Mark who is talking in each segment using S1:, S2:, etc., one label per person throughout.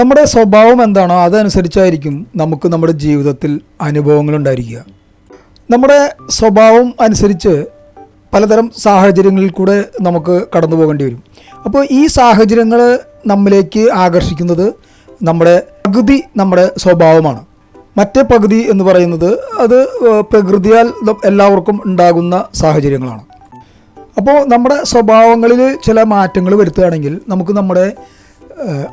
S1: നമ്മുടെ സ്വഭാവം എന്താണോ അതനുസരിച്ചായിരിക്കും നമുക്ക് നമ്മുടെ ജീവിതത്തിൽ അനുഭവങ്ങൾ ഉണ്ടായിരിക്കുക. നമ്മുടെ സ്വഭാവം അനുസരിച്ച് പലതരം സാഹചര്യങ്ങളിൽ കൂടെ നമുക്ക് കടന്നു പോകേണ്ടി വരും. അപ്പോൾ ഈ സാഹചര്യങ്ങൾ നമ്മിലേക്ക് ആകർഷിക്കുന്നത് നമ്മുടെ പകുതി നമ്മുടെ സ്വഭാവമാണ്. മറ്റേ പകുതി എന്ന് പറയുന്നത് അത് പ്രകൃതിയാൽ എല്ലാവർക്കും ഉണ്ടാകുന്ന സാഹചര്യങ്ങളാണ്. അപ്പോൾ നമ്മുടെ സ്വഭാവങ്ങളിൽ ചില മാറ്റങ്ങൾ വരുത്തുകയാണെങ്കിൽ നമുക്ക് നമ്മുടെ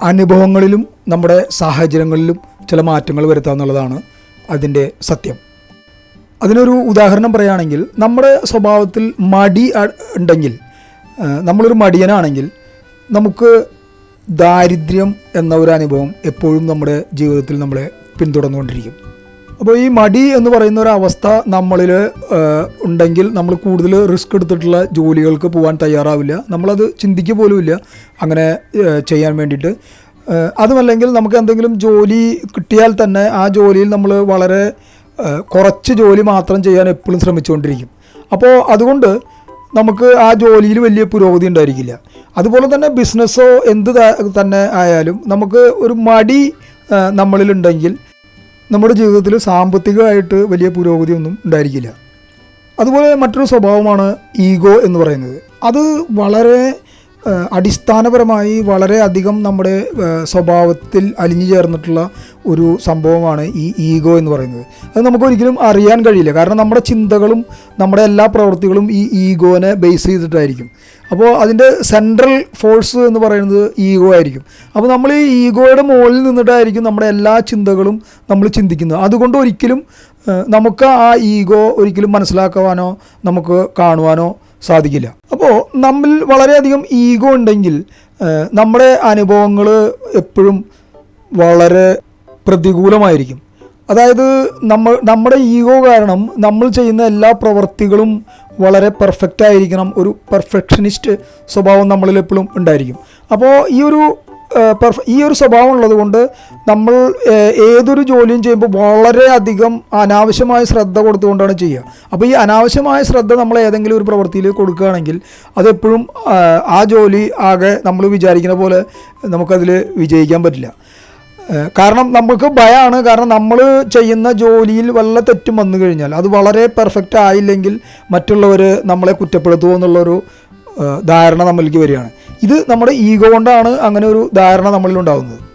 S1: അനുഭവങ്ങളിലും നമ്മുടെ സാഹചര്യങ്ങളിലും ചില മാറ്റങ്ങൾ വരുത്തുക എന്നുള്ളതാണ് അതിന്റെ സത്യം. അതിനൊരു ഉദാഹരണം പറയുകയാണെങ്കിൽ നമ്മുടെ സ്വഭാവത്തിൽ മടി ഉണ്ടെങ്കിൽ നമ്മളൊരു മടിയനാണെങ്കിൽ നമുക്ക് ദാരിദ്ര്യം എന്ന ഒരു അനുഭവം എപ്പോഴും നമ്മുടെ ജീവിതത്തിൽ നമ്മളെ പിന്തുടർന്നുകൊണ്ടിരിക്കും. അപ്പോൾ ഈ മടി എന്ന് പറയുന്ന ഒരു അവസ്ഥ നമ്മളിൽ ഉണ്ടെങ്കിൽ നമ്മൾ കൂടുതൽ റിസ്ക് എടുത്തിട്ടുള്ള ജോലികൾക്ക് പോകാൻ തയ്യാറാവില്ല. നമ്മളത് ചിന്തിക്കുക പോലുമില്ല അങ്ങനെ ചെയ്യാൻ വേണ്ടിയിട്ട്. അതുമല്ലെങ്കിൽ നമുക്ക് എന്തെങ്കിലും ജോലി കിട്ടിയാൽ തന്നെ ആ ജോലിയിൽ നമ്മൾ വളരെ കുറച്ച് ജോലി മാത്രം ചെയ്യാൻ എപ്പോഴും ശ്രമിച്ചുകൊണ്ടിരിക്കും. അപ്പോൾ അതുകൊണ്ട് നമുക്ക് ആ ജോലിയിൽ വലിയ പുരോഗതി ഉണ്ടായിരിക്കില്ല. അതുപോലെ തന്നെ ബിസിനസ്സോ എന്ത് തന്നെ ആയാലും നമുക്ക് ഒരു മടി നമ്മളിലുണ്ടെങ്കിൽ നമ്മുടെ ജീവിതത്തിൽ സാമ്പത്തികമായിട്ട് വലിയ പുരോഗതിയൊന്നും ഉണ്ടായിരിക്കില്ല. അതുപോലെ മറ്റൊരു സ്വഭാവമാണ് ഈഗോ എന്ന് പറയുന്നത്. അത് വളരെ അടിസ്ഥാനപരമായി വളരെ അധികം നമ്മുടെ സ്വഭാവത്തിൽ അലിഞ്ഞു ചേർന്നിട്ടുള്ള ഒരു സംഭവമാണ് ഈ ഈഗോ എന്ന് പറയുന്നത്. അത് നമുക്കൊരിക്കലും അറിയാൻ കഴിയില്ല. കാരണം നമ്മുടെ ചിന്തകളും നമ്മുടെ എല്ലാ പ്രവൃത്തികളും ഈ ഈഗോനെ ബേസ് ചെയ്തിട്ടായിരിക്കും. അപ്പോൾ അതിന്റെ സെൻട്രൽ ഫോഴ്സ് എന്ന് പറയുന്നത് ഈഗോ ആയിരിക്കും. അപ്പോൾ നമ്മൾ ഈ ഈഗോയുടെ മുകളിൽ നിന്നിട്ടായിരിക്കും നമ്മുടെ എല്ലാ ചിന്തകളും നമ്മൾ ചിന്തിക്കുന്നത്. അതുകൊണ്ട് ഒരിക്കലും നമുക്ക് ആ ഈഗോ ഒരിക്കലും മനസ്സിലാക്കുവാനോ നമുക്ക് കാണുവാനോ സാധിക്കില്ല. അപ്പോൾ നമ്മിൽ വളരെയധികം ഈഗോ ഉണ്ടെങ്കിൽ നമ്മുടെ അനുഭവങ്ങൾ എപ്പോഴും വളരെ പ്രതികൂലമായിരിക്കും. അതായത് നമ്മൾ നമ്മുടെ ഈഗോ കാരണം നമ്മൾ ചെയ്യുന്ന എല്ലാ പ്രവൃത്തികളും വളരെ പെർഫെക്റ്റ് ആയിരിക്കണം. ഒരു പെർഫെക്ഷനിസ്റ്റ് സ്വഭാവം നമ്മളിൽ എപ്പോഴും ഉണ്ടായിരിക്കും. അപ്പോൾ ഈ ഒരു ഈ ഒരു സ്വഭാവം ഉള്ളതുകൊണ്ട് നമ്മൾ ഏതൊരു ജോലിയും ചെയ്യുമ്പോൾ വളരെയധികം അനാവശ്യമായ ശ്രദ്ധ കൊടുത്തുകൊണ്ടാണ് ചെയ്യുക. അപ്പോൾ ഈ അനാവശ്യമായ ശ്രദ്ധ നമ്മൾ ഏതെങ്കിലും ഒരു പ്രവൃത്തിയിൽ കൊടുക്കുകയാണെങ്കിൽ അതെപ്പോഴും ആ ജോലി ആകെ നമ്മൾ വിചാരിക്കുന്ന പോലെ നമുക്കതിൽ വിജയിക്കാൻ പറ്റില്ല. കാരണം നമുക്ക് ഭയമാണ് കാരണം നമ്മൾ ചെയ്യുന്ന ജോലിയിൽ വല്ല തെറ്റും വന്നു കഴിഞ്ഞാൽ അത് വളരെ പെർഫെക്റ്റ് ആയില്ലെങ്കിൽ മറ്റുള്ളവർ നമ്മളെ കുറ്റപ്പെടുത്തുമോ എന്നുള്ളൊരു ധാരണ നമ്മളിലേക്ക് വരികയാണ്. ഇത് നമ്മുടെ ഈഗോ കൊണ്ടാണ് അങ്ങനെ ഒരു ധാരണ നമ്മളിൽ ഉണ്ടാകുന്നത്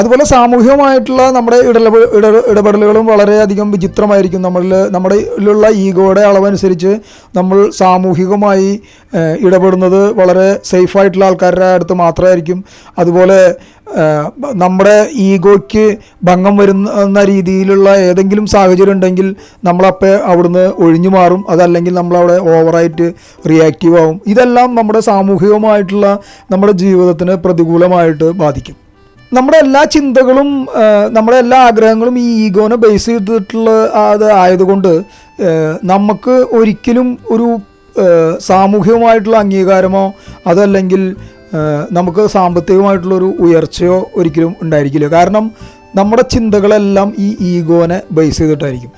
S1: അതുപോലെ സാമൂഹികമായിട്ടുള്ള നമ്മുടെ ഇടപെ ഇട ഇടപെടലുകളും വളരെയധികം വിചിത്രമായിരിക്കും. നമ്മളിൽ നമ്മുടെ ഉള്ള ഈഗോയുടെ അളവനുസരിച്ച് നമ്മൾ സാമൂഹികമായി ഇടപെടുന്നത് വളരെ സേഫായിട്ടുള്ള ആൾക്കാരുടെ അടുത്ത് മാത്രമായിരിക്കും. അതുപോലെ നമ്മുടെ ഈഗോയ്ക്ക് ഭംഗം വരുന്ന രീതിയിലുള്ള ഏതെങ്കിലും സാഹചര്യം ഉണ്ടെങ്കിൽ നമ്മളപ്പോൾ അവിടുന്ന് ഒഴിഞ്ഞു മാറും. അതല്ലെങ്കിൽ നമ്മളവിടെ ഓവറായിട്ട് റിയാക്റ്റീവ് ആവും. ഇതെല്ലാം നമ്മുടെ സാമൂഹികമായിട്ടുള്ള നമ്മുടെ ജീവിതത്തിന് പ്രതികൂലമായിട്ട് ബാധിക്കും. നമ്മുടെ എല്ലാ ചിന്തകളും നമ്മുടെ എല്ലാ ആഗ്രഹങ്ങളും ഈ ഈഗോനെ ബേസ് ചെയ്തിട്ടുള്ള അത് ആയതുകൊണ്ട് നമുക്ക് ഒരിക്കലും ഒരു സാമൂഹികമായിട്ടുള്ള അംഗീകാരമോ അതല്ലെങ്കിൽ നമുക്ക് സാമ്പത്തികമായിട്ടുള്ളൊരു ഉയർച്ചയോ ഒരിക്കലും ഉണ്ടായിരിക്കില്ല. കാരണം നമ്മുടെ ചിന്തകളെല്ലാം ഈ ഈഗോനെ ബേസ് ചെയ്തിട്ടായിരിക്കും.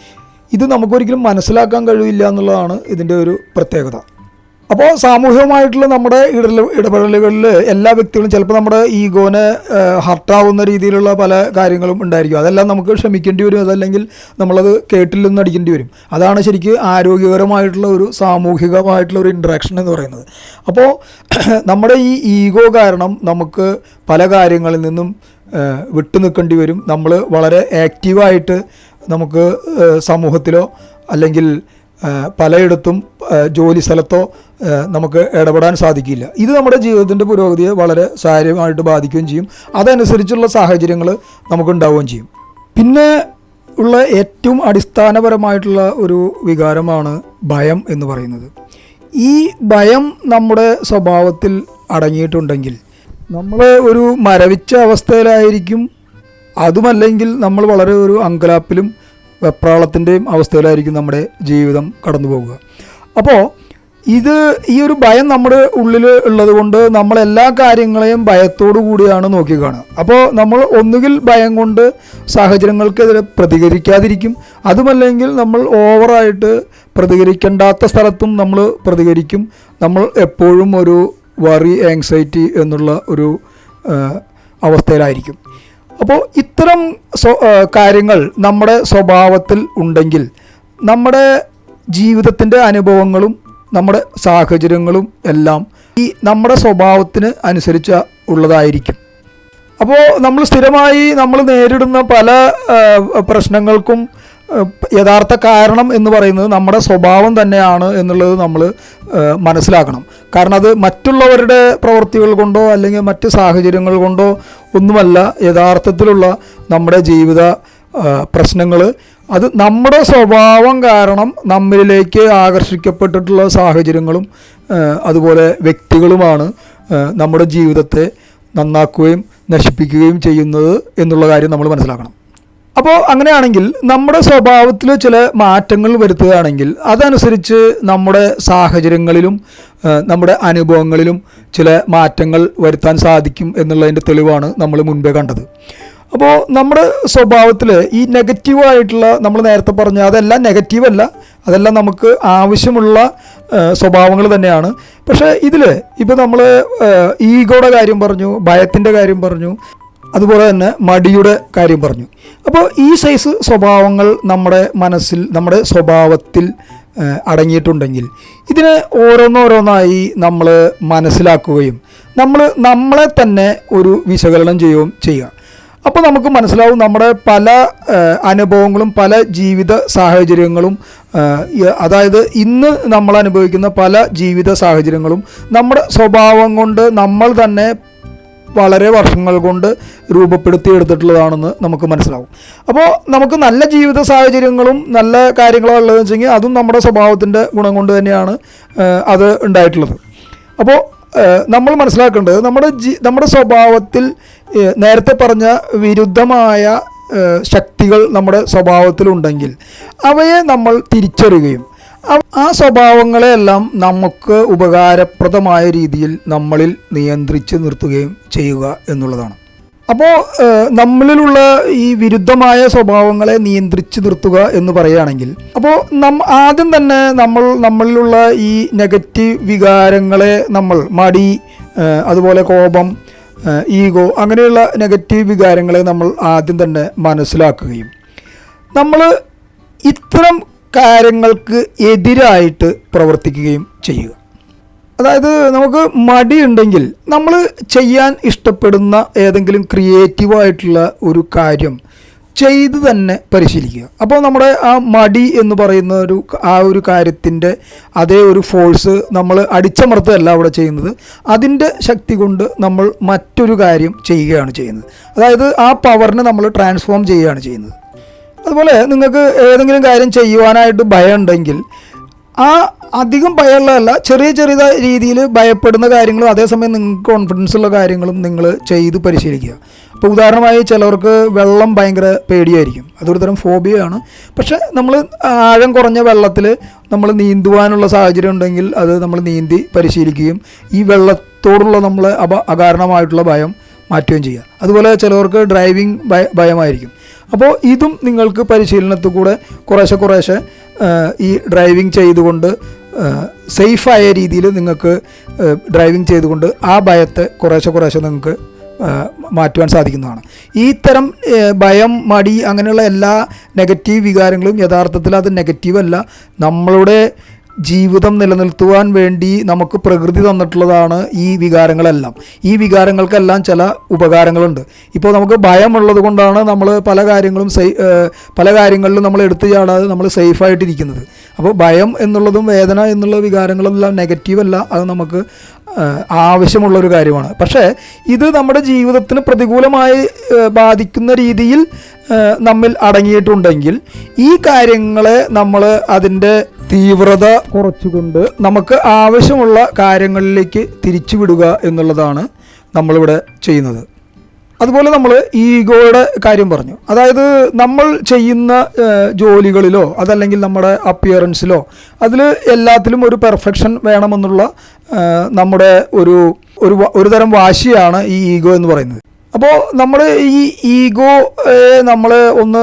S1: ഇത് നമുക്കൊരിക്കലും മനസ്സിലാക്കാൻ കഴിയില്ല എന്നുള്ളതാണ് ഇതിന്റെ ഒരു പ്രത്യേകത. അപ്പോൾ സാമൂഹികമായിട്ടുള്ള നമ്മുടെ ഇടല ഇടപെടലുകളിൽ എല്ലാ വ്യക്തികളും ചിലപ്പോൾ നമ്മുടെ ഈഗോനെ ഹർട്ടാവുന്ന രീതിയിലുള്ള പല കാര്യങ്ങളും ഉണ്ടായിരിക്കും. അതെല്ലാം നമുക്ക് ക്ഷമിക്കേണ്ടി വരും. അതല്ലെങ്കിൽ നമ്മളത് കേട്ടില്ലെന്ന് അടിക്കേണ്ടി വരും. അതാണ് ശരിക്കും ആരോഗ്യകരമായിട്ടുള്ള ഒരു സാമൂഹികമായിട്ടുള്ള ഒരു ഇൻട്രാക്ഷൻ എന്ന് പറയുന്നത്. അപ്പോൾ നമ്മുടെ ഈ ഈഗോ കാരണം നമുക്ക് പല കാര്യങ്ങളിൽ നിന്നും വിട്ടു നിൽക്കേണ്ടി വരും. നമ്മൾ വളരെ ആക്റ്റീവായിട്ട് നമുക്ക് സമൂഹത്തിലോ അല്ലെങ്കിൽ പലയിടത്തും ജോലി സ്ഥലത്തോ നമുക്ക് ഇടപെടാൻ സാധിക്കില്ല. ഇത് നമ്മുടെ ജീവിതത്തിന്റെ പുരോഗതിയെ വളരെ സാരമായിട്ട് ബാധിക്കുകയും ചെയ്യും. അതനുസരിച്ചുള്ള സാഹചര്യങ്ങൾ നമുക്കുണ്ടാവുകയും ചെയ്യും. പിന്നെ ഉള്ള ഏറ്റവും അടിസ്ഥാനപരമായിട്ടുള്ള ഒരു വികാരമാണ് ഭയം എന്ന് പറയുന്നത്. ഈ ഭയം നമ്മുടെ സ്വഭാവത്തിൽ അടങ്ങിയിട്ടുണ്ടെങ്കിൽ നമ്മൾ ഒരു മരവിച്ച അവസ്ഥയിലായിരിക്കും. അതുമല്ലെങ്കിൽ നമ്മൾ വളരെ ഒരു അങ്കലാപ്പിലും വെപ്രാളത്തിന്റെയും അവസ്ഥയിലായിരിക്കും നമ്മുടെ ജീവിതം കടന്നു പോകുക അപ്പോൾ ഇത് ഈ ഒരു ഭയം നമ്മുടെ ഉള്ളിൽ ഉള്ളത് കൊണ്ട് നമ്മൾ എല്ലാ കാര്യങ്ങളെയും ഭയത്തോടു കൂടിയാണ് നോക്കി നോക്കിക്കാണുക അപ്പോൾ നമ്മൾ ഒന്നുകിൽ ഭയം കൊണ്ട് സാഹചര്യങ്ങൾക്കെതിരെ പ്രതികരിക്കാതിരിക്കും. അതുമല്ലെങ്കിൽ നമ്മൾ ഓവറായിട്ട് പ്രതികരിക്കേണ്ടാത്ത സ്ഥലത്തും നമ്മൾ പ്രതികരിക്കും. നമ്മൾ എപ്പോഴും ഒരു വറി ആങ്സൈറ്റി എന്നുള്ള ഒരു അവസ്ഥയിലായിരിക്കും. അപ്പോൾ ഇത്തരം കാര്യങ്ങൾ നമ്മുടെ സ്വഭാവത്തിൽ ഉണ്ടെങ്കിൽ നമ്മുടെ ജീവിതത്തിന്റെ അനുഭവങ്ങളും നമ്മുടെ സാഹചര്യങ്ങളും എല്ലാം ഈ നമ്മുടെ സ്വഭാവത്തിന് അനുസരിച്ച് ഉള്ളതായിരിക്കും. അപ്പോൾ നമ്മൾ സ്ഥിരമായി നമ്മൾ നേരിടുന്ന പല പ്രശ്നങ്ങൾക്കും യഥാർത്ഥ കാരണം എന്ന് പറയുന്നത് നമ്മുടെ സ്വഭാവം തന്നെയാണ് എന്നുള്ളത് നമ്മൾ മനസ്സിലാക്കണം. കാരണം അത് മറ്റുള്ളവരുടെ പ്രവൃത്തികൾ കൊണ്ടോ അല്ലെങ്കിൽ മറ്റ് സാഹചര്യങ്ങൾ കൊണ്ടോ ഒന്നുമല്ല യഥാർത്ഥത്തിലുള്ള നമ്മുടെ ജീവിത പ്രശ്നങ്ങൾ. അത് നമ്മുടെ സ്വഭാവം കാരണം നമ്മളിലേക്ക് ആകർഷിക്കപ്പെട്ടിട്ടുള്ള സാഹചര്യങ്ങളും അതുപോലെ വ്യക്തികളുമാണ് നമ്മുടെ ജീവിതത്തെ നന്നാക്കുകയും നശിപ്പിക്കുകയും ചെയ്യുന്നത് എന്നുള്ള കാര്യം നമ്മൾ മനസ്സിലാക്കണം. അപ്പോൾ അങ്ങനെയാണെങ്കിൽ നമ്മുടെ സ്വഭാവത്തിൽ ചില മാറ്റങ്ങൾ വരുത്തുകയാണെങ്കിൽ അതനുസരിച്ച് നമ്മുടെ സാഹചര്യങ്ങളിലും നമ്മുടെ അനുഭവങ്ങളിലും ചില മാറ്റങ്ങൾ വരുത്താൻ സാധിക്കും എന്നുള്ളതിന്റെ തെളിവാണ് നമ്മൾ മുൻപേ കണ്ടത്. അപ്പോൾ നമ്മുടെ സ്വഭാവത്തിൽ ഈ നെഗറ്റീവായിട്ടുള്ള നമ്മൾ നേരത്തെ പറഞ്ഞ അതെല്ലാം നെഗറ്റീവല്ല അതെല്ലാം നമുക്ക് ആവശ്യമുള്ള സ്വഭാവങ്ങൾ തന്നെയാണ്. പക്ഷേ ഇതിൽ ഇപ്പോൾ നമ്മൾ ഈഗോയുടെ കാര്യം പറഞ്ഞു ഭയത്തിന്റെ കാര്യം പറഞ്ഞു അതുപോലെ തന്നെ മടിയുടെ കാര്യം പറഞ്ഞു. അപ്പോൾ ഈ സൈസ് സ്വഭാവങ്ങൾ നമ്മുടെ മനസ്സിൽ നമ്മുടെ സ്വഭാവത്തിൽ അടങ്ങിയിട്ടുണ്ടെങ്കിൽ ഇതിനെ ഓരോന്നോരോന്നായി നമ്മൾ മനസ്സിലാക്കുകയും നമ്മൾ നമ്മളെ തന്നെ ഒരു വിശകലനം ചെയ്യുകയും ചെയ്യുക. അപ്പോൾ നമുക്ക് മനസ്സിലാവും നമ്മുടെ പല അനുഭവങ്ങളും പല ജീവിത സാഹചര്യങ്ങളും അതായത് ഇന്ന് നമ്മൾ അനുഭവിക്കുന്ന പല ജീവിത സാഹചര്യങ്ങളും നമ്മുടെ സ്വഭാവം കൊണ്ട് നമ്മൾ തന്നെ വളരെ വർഷങ്ങൾ കൊണ്ട് രൂപപ്പെടുത്തിയെടുത്തിട്ടുള്ളതാണെന്ന് നമുക്ക് മനസ്സിലാവും. അപ്പോൾ നമുക്ക് നല്ല ജീവിത സാഹചര്യങ്ങളും നല്ല കാര്യങ്ങളും ഉള്ളതെന്ന് വെച്ചെങ്കിൽ അതും നമ്മുടെ സ്വഭാവത്തിന്റെ ഗുണം കൊണ്ട് തന്നെയാണ് അത് ഉണ്ടായിട്ടുള്ളത്. അപ്പോൾ നമ്മൾ മനസ്സിലാക്കേണ്ടത് നമ്മുടെ ജി നമ്മുടെ സ്വഭാവത്തിൽ നേരത്തെ പറഞ്ഞ വിരുദ്ധമായ ശക്തികൾ നമ്മുടെ സ്വഭാവത്തിലുണ്ടെങ്കിൽ അവയെ നമ്മൾ തിരിച്ചറിയുകയും ആ സ്വഭാവങ്ങളെയെല്ലാം നമുക്ക് ഉപകാരപ്രദമായ രീതിയിൽ നമ്മളിൽ നിയന്ത്രിച്ച് നിർത്തുകയും ചെയ്യുക എന്നുള്ളതാണ്. അപ്പോൾ നമ്മളിലുള്ള ഈ വിരുദ്ധമായ സ്വഭാവങ്ങളെ നിയന്ത്രിച്ച് നിർത്തുക എന്ന് പറയുകയാണെങ്കിൽ അപ്പോൾ നം ആദ്യം തന്നെ നമ്മൾ നമ്മളിലുള്ള ഈ നെഗറ്റീവ് വികാരങ്ങളെ നമ്മൾ മടി അതുപോലെ കോപം ഈഗോ അങ്ങനെയുള്ള നെഗറ്റീവ് വികാരങ്ങളെ നമ്മൾ ആദ്യം തന്നെ മനസ്സിലാക്കുകയും നമ്മൾ ഇത്തരം കാര്യങ്ങൾക്ക് എതിരായിട്ട് പ്രവർത്തിക്കുകയും ചെയ്യുക. അതായത് നമുക്ക് മടിയുണ്ടെങ്കിൽ നമ്മൾ ചെയ്യാൻ ഇഷ്ടപ്പെടുന്ന ഏതെങ്കിലും ക്രിയേറ്റീവായിട്ടുള്ള ഒരു കാര്യം ചെയ്ത് തന്നെ പരിശീലിക്കുക. അപ്പോൾ നമ്മുടെ ആ മടി എന്ന് പറയുന്ന ഒരു ആ ഒരു കാര്യത്തിന്റെ അതേ ഒരു ഫോഴ്സ് നമ്മൾ അടിച്ചമർത്തുകയല്ല അവിടെ ചെയ്യുന്നത്. അതിന്റെ ശക്തി കൊണ്ട് നമ്മൾ മറ്റൊരു കാര്യം ചെയ്യുകയാണ് ചെയ്യുന്നത്. അതായത് ആ പവറിനെ നമ്മൾ ട്രാൻസ്ഫോം ചെയ്യുകയാണ് ചെയ്യുന്നത്. അതുപോലെ നിങ്ങൾക്ക് ഏതെങ്കിലും കാര്യം ചെയ്യുവാനായിട്ട് ഭയം ഉണ്ടെങ്കിൽ ആ അധികം ഭയമുള്ളതല്ല ചെറിയ ചെറിയ രീതിയിൽ ഭയപ്പെടുന്ന കാര്യങ്ങളും അതേസമയം നിങ്ങൾക്ക് കോൺഫിഡൻസ് ഉള്ള കാര്യങ്ങളും നിങ്ങൾ ചെയ്ത് പരിശീലിക്കുക. ഇപ്പോൾ ഉദാഹരണമായി ചിലവർക്ക് വെള്ളം ഭയങ്കര പേടിയായിരിക്കും. അതൊരു തരം ഫോബിയാണ് പക്ഷേ നമ്മൾ ആഴം കുറഞ്ഞ വെള്ളത്തിൽ നമ്മൾ നീന്തുവാനുള്ള സാഹചര്യം ഉണ്ടെങ്കിൽ അത് നമ്മൾ നീന്തി പരിശീലിക്കുകയും ഈ വെള്ളത്തോടുള്ള നമ്മൾ അപ അകാരണമായിട്ടുള്ള ഭയം മാറ്റുകയും ചെയ്യുക. അതുപോലെ ചിലവർക്ക് ഡ്രൈവിംഗ് ഭയ ഭയമായിരിക്കും. അപ്പോൾ ഇതും നിങ്ങൾക്ക് പരിശീലനത്തിൽ കൂടെ കുറേശ്ശെ കുറേശ്ശെ ഈ ഡ്രൈവിംഗ് ചെയ്തുകൊണ്ട് സേഫായ രീതിയിൽ നിങ്ങൾക്ക് ഡ്രൈവിംഗ് ചെയ്തുകൊണ്ട് ആ ഭയത്തെ കുറേശ്ശെ കുറേശ്ശെ നിങ്ങൾക്ക് മാറ്റുവാൻ സാധിക്കുന്നതാണ്. ഈ തരം ഭയം മടി അങ്ങനെയുള്ള എല്ലാ നെഗറ്റീവ് വികാരങ്ങളും യഥാർത്ഥത്തിൽ അത് നെഗറ്റീവ് അല്ല. നമ്മളുടെ ജീവിതം നിലനിർത്തുവാൻ വേണ്ടി നമുക്ക് പ്രകൃതി തന്നിട്ടുള്ളതാണ് ഈ വികാരങ്ങളെല്ലാം. ഈ വികാരങ്ങൾക്കെല്ലാം ചില ഉപകാരങ്ങളുണ്ട്. ഇപ്പോൾ നമുക്ക് ഭയമുള്ളത് കൊണ്ടാണ് നമ്മൾ പല കാര്യങ്ങളും സേ പല കാര്യങ്ങളിലും നമ്മൾ എടുത്തു ചാടാതെ നമ്മൾ സേഫായിട്ടിരിക്കുന്നത്. അപ്പോൾ ഭയം എന്നുള്ളതും വേദന എന്നുള്ള വികാരങ്ങളെല്ലാം നെഗറ്റീവ് അല്ല അത് നമുക്ക് ആവശ്യമുള്ള ഒരു കാര്യമാണ്. പക്ഷേ ഇത് നമ്മുടെ ജീവിതത്തിന് പ്രതികൂലമായി ബാധിക്കുന്ന രീതിയിൽ നമ്മിൽ അടങ്ങിയിട്ടുണ്ടെങ്കിൽ ഈ കാര്യങ്ങളെ നമ്മൾ അതിന്റെ തീവ്രത കുറച്ചുകൊണ്ട് നമുക്ക് ആവശ്യമുള്ള കാര്യങ്ങളിലേക്ക് തിരിച്ചുവിടുക എന്നുള്ളതാണ് നമ്മളിവിടെ ചെയ്യുന്നത്. അതുപോലെ നമ്മൾ ഈഗോയുടെ കാര്യം പറഞ്ഞു. അതായത് നമ്മൾ ചെയ്യുന്ന ജോലികളിലോ അതല്ലെങ്കിൽ നമ്മുടെ അപ്പിയറൻസിലോ അതിൽ എല്ലാത്തിലും ഒരു പെർഫെക്ഷൻ വേണമെന്നുള്ള നമ്മുടെ ഒരു ഒരു തരം വാശിയാണ് ഈ ഈഗോ എന്ന് പറയുന്നത്. അപ്പോൾ നമ്മൾ ഈ ഈഗോ നമ്മൾ ഒന്ന്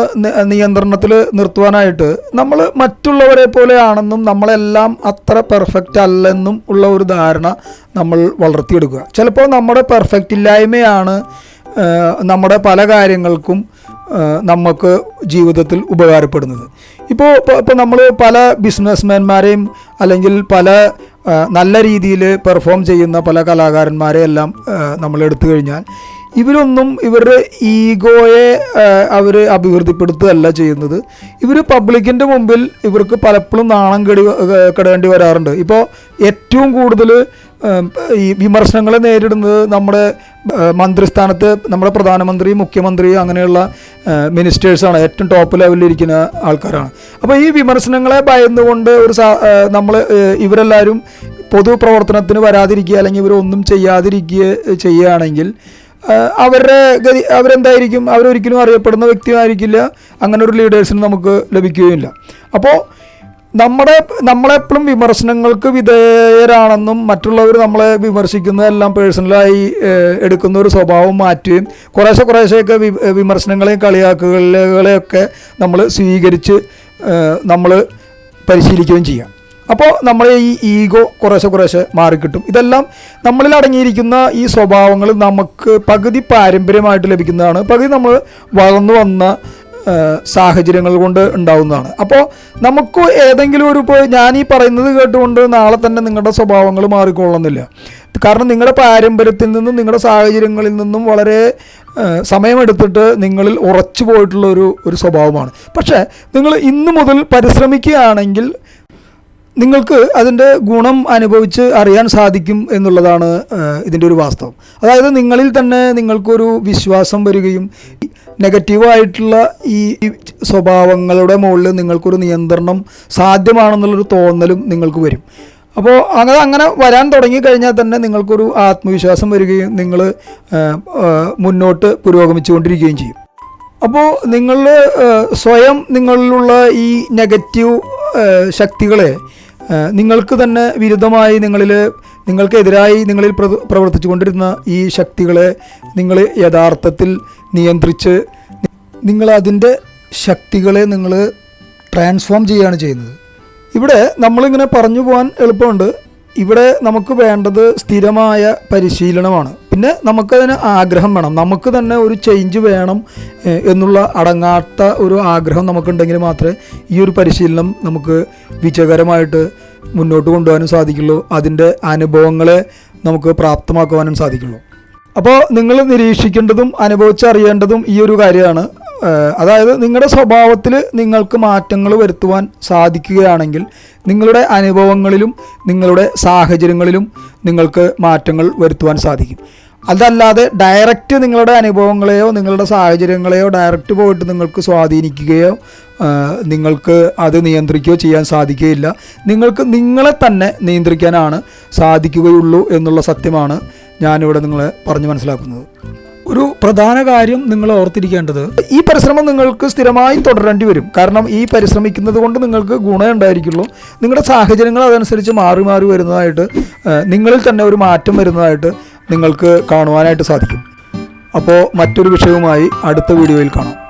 S1: നിയന്ത്രണത്തിൽ നിർത്തുവാനായിട്ട് നമ്മൾ മറ്റുള്ളവരെ പോലെയാണെന്നും നമ്മളെല്ലാം അത്ര പെർഫെക്റ്റ് അല്ലെന്നും ഉള്ള ഒരു ധാരണ നമ്മൾ വളർത്തിയെടുക്കുക. ചിലപ്പോൾ നമ്മുടെ പെർഫെക്റ്റ് ഇല്ലായ്മയാണ് നമ്മുടെ പല കാര്യങ്ങൾക്കും നമുക്ക് ജീവിതത്തിൽ ഉപകാരപ്പെടുന്നത്. ഇപ്പോൾ ഇപ്പോൾ നമ്മൾ പല ബിസിനസ്മാൻമാരെയും അല്ലെങ്കിൽ പല നല്ല രീതിയിൽ പെർഫോം ചെയ്യുന്ന പല കലാകാരന്മാരെയെല്ലാം നമ്മൾ എടുത്തു കഴിഞ്ഞാൽ ഇവരൊന്നും ഇവരുടെ ഈഗോയെ അവർ അഭിവൃദ്ധിപ്പെടുത്തുകയല്ല ചെയ്യുന്നത്. ഇവർ പബ്ലിക്കിന്റെ മുമ്പിൽ ഇവർക്ക് പലപ്പോഴും നാണം കെടി കെടേണ്ടി വരാറുണ്ട്. ഇപ്പോൾ ഏറ്റവും കൂടുതൽ ഈ വിമർശനങ്ങളെ നേരിടുന്നത് നമ്മുടെ മന്ത്രിസ്ഥാനത്ത് നമ്മുടെ പ്രധാനമന്ത്രി മുഖ്യമന്ത്രി അങ്ങനെയുള്ള മിനിസ്റ്റേഴ്സാണ്. ഏറ്റവും ടോപ്പ് ലെവലിൽ ഇരിക്കുന്ന ആൾക്കാരാണ്. അപ്പോൾ ഈ വിമർശനങ്ങളെ ഭയന്നുകൊണ്ട് ഒരു നമ്മൾ ഇവരെല്ലാവരും പൊതുപ്രവർത്തനത്തിന് വരാതിരിക്കുക അല്ലെങ്കിൽ ഇവരൊന്നും ചെയ്യാതിരിക്കുക ചെയ്യുകയാണെങ്കിൽ അവരുടെ ഗതി അവരെന്തായിരിക്കും? അവരൊരിക്കലും അറിയപ്പെടുന്ന വ്യക്തിയായിരിക്കില്ല. അങ്ങനെ ഒരു ലീഡേഴ്സിന് നമുക്ക് ലഭിക്കുകയില്ല അപ്പോൾ നമ്മുടെ നമ്മളെപ്പോഴും വിമർശനങ്ങൾക്ക് വിധേയരാണെന്നും മറ്റുള്ളവർ നമ്മളെ വിമർശിക്കുന്നതെല്ലാം പേഴ്സണലായി എടുക്കുന്ന ഒരു സ്വഭാവം മാറ്റുകയും കുറേശ്ശെ കുറേശ്ശെയൊക്കെ വി വിമർശനങ്ങളെയും കളിയാക്കുകളെയൊക്കെ നമ്മൾ സ്വീകരിച്ച് നമ്മൾ പരിശീലിക്കുകയും ചെയ്യാം. അപ്പോൾ നമ്മളെ ഈ ഈഗോ കുറേശ്ശെ കുറേശ്ശെ മാറിക്കിട്ടും. ഇതെല്ലാം നമ്മളിൽ അടങ്ങിയിരിക്കുന്ന ഈ സ്വഭാവങ്ങൾ നമുക്ക് പകുതി പാരമ്പര്യമായിട്ട് ലഭിക്കുന്നതാണ്. പകുതി നമ്മൾ വളർന്നു വന്ന സാഹചര്യങ്ങൾ കൊണ്ട് ഉണ്ടാവുന്നതാണ്. അപ്പോൾ നമുക്ക് ഏതെങ്കിലും ഒരു ഇപ്പോൾ ഞാൻ ഈ പറയുന്നത് കേട്ടുകൊണ്ട് നാളെ തന്നെ നിങ്ങളുടെ സ്വഭാവങ്ങൾ മാറിക്കൊള്ളുന്നില്ല കാരണം നിങ്ങളുടെ പാരമ്പര്യത്തിൽ നിന്നും നിങ്ങളുടെ സാഹചര്യങ്ങളിൽ നിന്നും വളരെ സമയമെടുത്തിട്ട് നിങ്ങളിൽ ഉറച്ചു പോയിട്ടുള്ള ഒരു ഒരു സ്വഭാവമാണ്. പക്ഷേ നിങ്ങൾ ഇന്ന് മുതൽ പരിശ്രമിക്കുകയാണെങ്കിൽ നിങ്ങൾക്ക് അതിന്റെ ഗുണം അനുഭവിച്ച് അറിയാൻ സാധിക്കും എന്നുള്ളതാണ് ഇതിന്റെ ഒരു വാസ്തവം. അതായത് നിങ്ങളിൽ തന്നെ നിങ്ങൾക്കൊരു വിശ്വാസം വരികയും നെഗറ്റീവായിട്ടുള്ള ഈ സ്വഭാവങ്ങളുടെ മുകളിൽ നിങ്ങൾക്കൊരു നിയന്ത്രണം സാധ്യമാണെന്നുള്ളൊരു തോന്നലും നിങ്ങൾക്ക് വരും. അപ്പോൾ അങ്ങനെ അങ്ങനെ വരാൻ തുടങ്ങിക്കഴിഞ്ഞാൽ തന്നെ നിങ്ങൾക്കൊരു ആത്മവിശ്വാസം വരികയും നിങ്ങൾ മുന്നോട്ട് പുരോഗമിച്ചുകൊണ്ടിരിക്കുകയും ചെയ്യും. അപ്പോൾ നിങ്ങൾ സ്വയം നിങ്ങളിലുള്ള ഈ നെഗറ്റീവ് ശക്തികളെ നിങ്ങൾക്ക് തന്നെ വിരുദ്ധമായി നിങ്ങളിൽ നിങ്ങൾക്കെതിരായി നിങ്ങളിൽ പ്രവ- പ്രവർത്തിച്ചു കൊണ്ടിരുന്ന ഈ ശക്തികളെ നിങ്ങൾ യഥാർത്ഥത്തിൽ നിയന്ത്രിച്ച് നിങ്ങൾ അതിന്റെ ശക്തികളെ നിങ്ങൾ ട്രാൻസ്ഫോം ചെയ്യുകയാണ് ചെയ്യുന്നത്. ഇവിടെ നമ്മളിങ്ങനെ പറഞ്ഞു പോകാൻ എളുപ്പമുണ്ട്. ഇവിടെ നമുക്ക് വേണ്ടത് സ്ഥിരമായ പരിശീലനമാണ്. പിന്നെ നമുക്കതിന് ആഗ്രഹം വേണം. നമുക്ക് തന്നെ ഒരു ചേഞ്ച് വേണം എന്നുള്ള അടങ്ങാത്ത ഒരു ആഗ്രഹം നമുക്കുണ്ടെങ്കിൽ മാത്രമേ ഈ ഒരു പരിശീലനം നമുക്ക് വിജയകരമായിട്ട് മുന്നോട്ട് കൊണ്ടുപോകാനും സാധിക്കുള്ളൂ. അതിന്റെ അനുഭവങ്ങളെ നമുക്ക് പ്രാപ്തമാക്കുവാനും സാധിക്കുള്ളൂ. അപ്പോൾ നിങ്ങൾ നിരീക്ഷിക്കേണ്ടതും അനുഭവിച്ചറിയേണ്ടതും ഈ ഒരു കാര്യമാണ്. അതായത് നിങ്ങളുടെ സ്വഭാവത്തിൽ നിങ്ങൾക്ക് മാറ്റങ്ങൾ വരുത്തുവാൻ സാധിക്കുകയാണെങ്കിൽ നിങ്ങളുടെ അനുഭവങ്ങളിലും നിങ്ങളുടെ സാഹചര്യങ്ങളിലും നിങ്ങൾക്ക് മാറ്റങ്ങൾ വരുത്തുവാൻ സാധിക്കും. അതല്ലാതെ ഡയറക്റ്റ് നിങ്ങളുടെ അനുഭവങ്ങളെയോ നിങ്ങളുടെ സാഹചര്യങ്ങളെയോ ഡയറക്റ്റ് പോയിട്ട് നിങ്ങൾക്ക് സ്വാധീനിക്കുകയോ നിങ്ങൾക്ക് അത് നിയന്ത്രിക്കുകയോ ചെയ്യാൻ സാധിക്കുകയില്ല. നിങ്ങൾക്ക് നിങ്ങളെ തന്നെ നിയന്ത്രിക്കാനാണ് സാധിക്കുകയുള്ളൂ എന്നുള്ള സത്യമാണ് ഞാനിവിടെ നിങ്ങളെ പറഞ്ഞു മനസ്സിലാക്കുന്നത്. ഒരു പ്രധാന കാര്യം നിങ്ങൾ ഓർത്തിരിക്കേണ്ടത് ഈ പരിശ്രമം നിങ്ങൾക്ക് സ്ഥിരമായി തുടരേണ്ടി വരും. കാരണം ഈ പരിശ്രമിക്കുന്നത് കൊണ്ട് നിങ്ങൾക്ക് ഗുണം ഉണ്ടായിരിക്കുള്ളൂ. നിങ്ങളുടെ സാഹചര്യങ്ങൾ അതനുസരിച്ച് മാറി മാറി വരുന്നതായിട്ട് നിങ്ങളിൽ തന്നെ ഒരു മാറ്റം വരുന്നതായിട്ട് നിങ്ങൾക്ക് കാണുവാനായിട്ട് സാധിക്കും. അപ്പോൾ മറ്റൊരു വിഷയവുമായി അടുത്ത വീഡിയോയിൽ കാണാം.